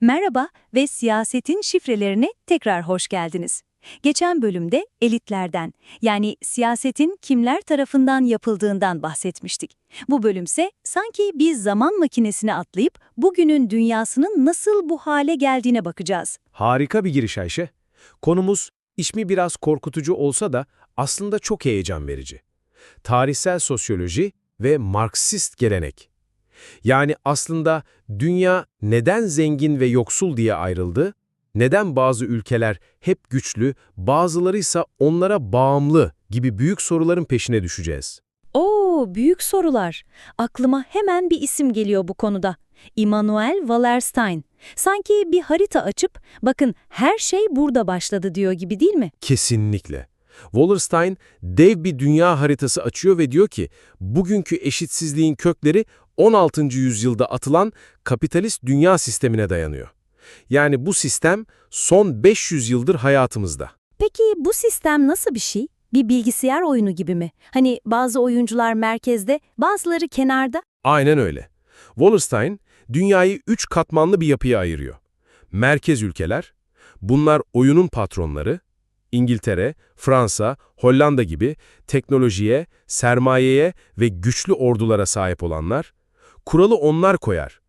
Merhaba ve siyasetin şifrelerine tekrar hoş geldiniz. Geçen bölümde elitlerden, yani siyasetin kimler tarafından yapıldığından bahsetmiştik. Bu bölümse sanki bir zaman makinesine atlayıp bugünün dünyasının nasıl bu hale geldiğine bakacağız. Harika bir giriş Ayşe. Konumuz ismi biraz korkutucu olsa da aslında çok heyecan verici. Tarihsel sosyoloji ve Marksist gelenek. Yani aslında dünya neden zengin ve yoksul diye ayrıldı, neden bazı ülkeler hep güçlü, bazıları ise onlara bağımlı gibi büyük soruların peşine düşeceğiz. Oo, büyük sorular. Aklıma hemen bir isim geliyor bu konuda. Immanuel Wallerstein. Sanki bir harita açıp, bakın her şey burada başladı diyor gibi değil mi? Kesinlikle. Wallerstein dev bir dünya haritası açıyor ve diyor ki, bugünkü eşitsizliğin kökleri 16. yüzyılda atılan kapitalist dünya sistemine dayanıyor. Yani bu sistem son 500 yıldır hayatımızda. Peki bu sistem nasıl bir şey? Bir bilgisayar oyunu gibi mi? Hani bazı oyuncular merkezde, bazıları kenarda? Aynen öyle. Wallerstein, dünyayı üç katmanlı bir yapıya ayırıyor. Merkez ülkeler, bunlar oyunun patronları, İngiltere, Fransa, Hollanda gibi teknolojiye, sermayeye ve güçlü ordulara sahip olanlar, kuralı onlar koyar.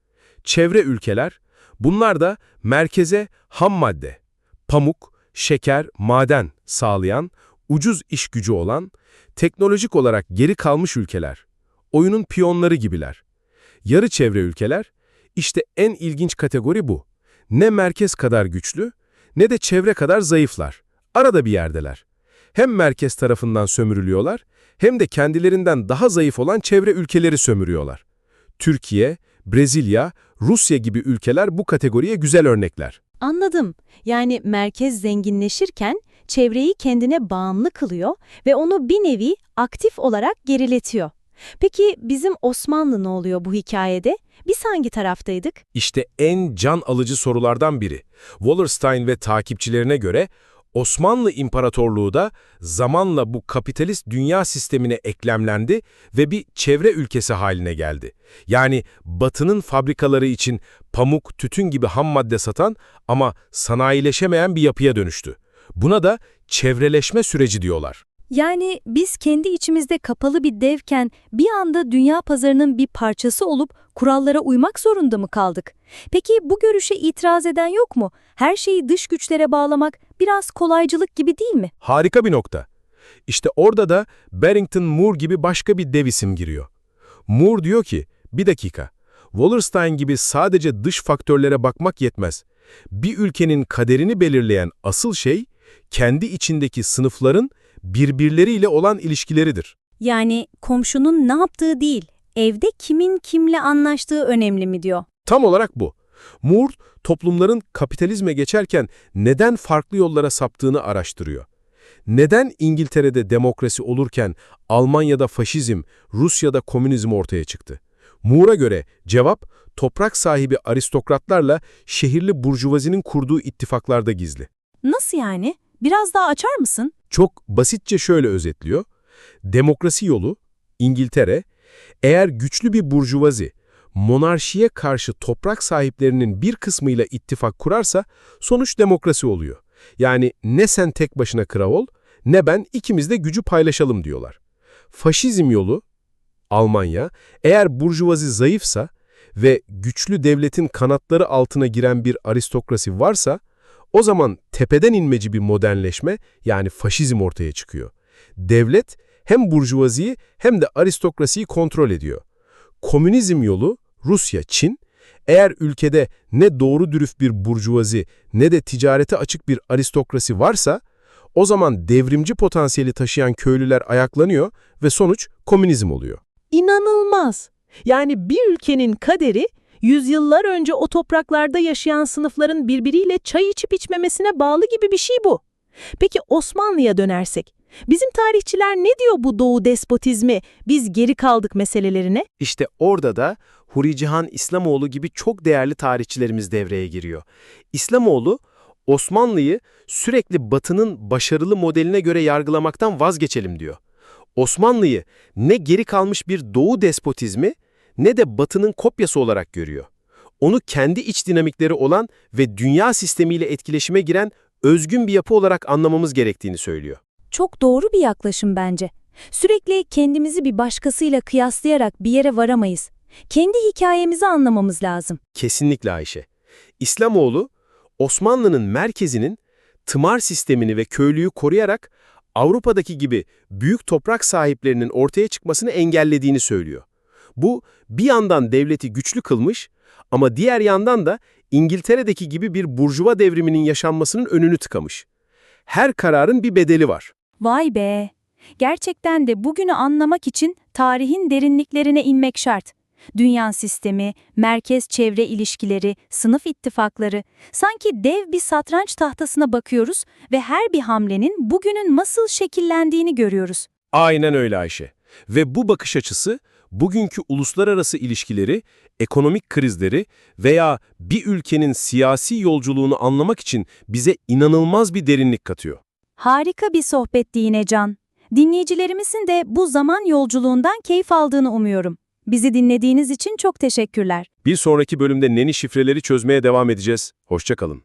Çevre ülkeler, bunlar da merkeze ham madde, pamuk, şeker, maden sağlayan, ucuz iş gücü olan, teknolojik olarak geri kalmış ülkeler, oyunun piyonları gibiler. Yarı çevre ülkeler, işte en ilginç kategori bu. Ne merkez kadar güçlü, ne de çevre kadar zayıflar. Arada bir yerdeler. Hem merkez tarafından sömürülüyorlar, hem de kendilerinden daha zayıf olan çevre ülkeleri sömürüyorlar. Türkiye, Brezilya, Rusya gibi ülkeler bu kategoriye güzel örnekler. Anladım. Yani merkez zenginleşirken çevreyi kendine bağımlı kılıyor ve onu bir nevi aktif olarak geriletiyor. Peki bizim Osmanlı ne oluyor bu hikayede? Biz hangi taraftaydık? İşte en can alıcı sorulardan biri. Wallerstein ve takipçilerine göre Osmanlı İmparatorluğu da zamanla bu kapitalist dünya sistemine eklemlendi ve bir çevre ülkesi haline geldi. Yani Batı'nın fabrikaları için pamuk, tütün gibi ham madde satan ama sanayileşemeyen bir yapıya dönüştü. Buna da çevreleşme süreci diyorlar. Yani biz kendi içimizde kapalı bir devken bir anda dünya pazarının bir parçası olup kurallara uymak zorunda mı kaldık? Peki bu görüşe itiraz eden yok mu? Her şeyi dış güçlere bağlamak biraz kolaycılık gibi değil mi? Harika bir nokta. İşte orada da Barrington Moore gibi başka bir dev isim giriyor. Moore diyor ki, bir dakika, Wallerstein gibi sadece dış faktörlere bakmak yetmez. Bir ülkenin kaderini belirleyen asıl şey, kendi içindeki sınıfların birbirleriyle olan ilişkileridir. Yani komşunun ne yaptığı değil, evde kimin kimle anlaştığı önemli mi diyor. Tam olarak bu. Moore, toplumların kapitalizme geçerken neden farklı yollara saptığını araştırıyor. Neden İngiltere'de demokrasi olurken Almanya'da faşizm, Rusya'da komünizm ortaya çıktı? Moore'a göre cevap, toprak sahibi aristokratlarla şehirli burjuvazinin kurduğu ittifaklarda gizli. Nasıl yani? Biraz daha açar mısın? Çok basitçe şöyle özetliyor. Demokrasi yolu, İngiltere, eğer güçlü bir burjuvazi, monarşiye karşı toprak sahiplerinin bir kısmıyla ittifak kurarsa sonuç demokrasi oluyor. Yani ne sen tek başına kral ol, ne ben ikimiz de gücü paylaşalım diyorlar. Faşizm yolu, Almanya, eğer burjuvazi zayıfsa ve güçlü devletin kanatları altına giren bir aristokrasi varsa, o zaman tepeden inmeci bir modernleşme yani faşizm ortaya çıkıyor. Devlet hem burjuvaziyi hem de aristokrasiyi kontrol ediyor. Komünizm yolu Rusya, Çin, eğer ülkede ne doğru dürüst bir burjuvazi ne de ticarete açık bir aristokrasi varsa, o zaman devrimci potansiyeli taşıyan köylüler ayaklanıyor ve sonuç komünizm oluyor. İnanılmaz. Yani bir ülkenin kaderi yüzyıllar önce o topraklarda yaşayan sınıfların birbiriyle çay içip içmemesine bağlı gibi bir şey bu. Peki Osmanlı'ya dönersek, bizim tarihçiler ne diyor bu doğu despotizmi, biz geri kaldık meselelerine? İşte orada da Huri Cihan İslamoğlu gibi çok değerli tarihçilerimiz devreye giriyor. İslamoğlu, Osmanlı'yı sürekli Batı'nın başarılı modeline göre yargılamaktan vazgeçelim diyor. Osmanlı'yı ne geri kalmış bir doğu despotizmi ne de Batı'nın kopyası olarak görüyor. onu kendi iç dinamikleri olan ve dünya sistemiyle etkileşime giren özgün bir yapı olarak anlamamız gerektiğini söylüyor. Çok doğru bir yaklaşım bence. Sürekli kendimizi bir başkasıyla kıyaslayarak bir yere varamayız. Kendi hikayemizi anlamamız lazım. Kesinlikle Ayşe. İslamoğlu, Osmanlı'nın merkezinin tımar sistemini ve köylüyü koruyarak Avrupa'daki gibi büyük toprak sahiplerinin ortaya çıkmasını engellediğini söylüyor. Bu bir yandan devleti güçlü kılmış ama diğer yandan da İngiltere'deki gibi bir burjuva devriminin yaşanmasının önünü tıkamış. Her kararın bir bedeli var. Vay be! Gerçekten de bugünü anlamak için tarihin derinliklerine inmek şart. Dünya sistemi, merkez-çevre ilişkileri, sınıf ittifakları, sanki dev bir satranç tahtasına bakıyoruz ve her bir hamlenin bugünün nasıl şekillendiğini görüyoruz. Aynen öyle Ayşe. Ve bu bakış açısı bugünkü uluslararası ilişkileri, ekonomik krizleri veya bir ülkenin siyasi yolculuğunu anlamak için bize inanılmaz bir derinlik katıyor. Harika bir sohbetti yine Can. Dinleyicilerimizin de bu zaman yolculuğundan keyif aldığını umuyorum. Bizi dinlediğiniz için çok teşekkürler. Bir sonraki bölümde neni şifreleri çözmeye devam edeceğiz. Hoşçakalın.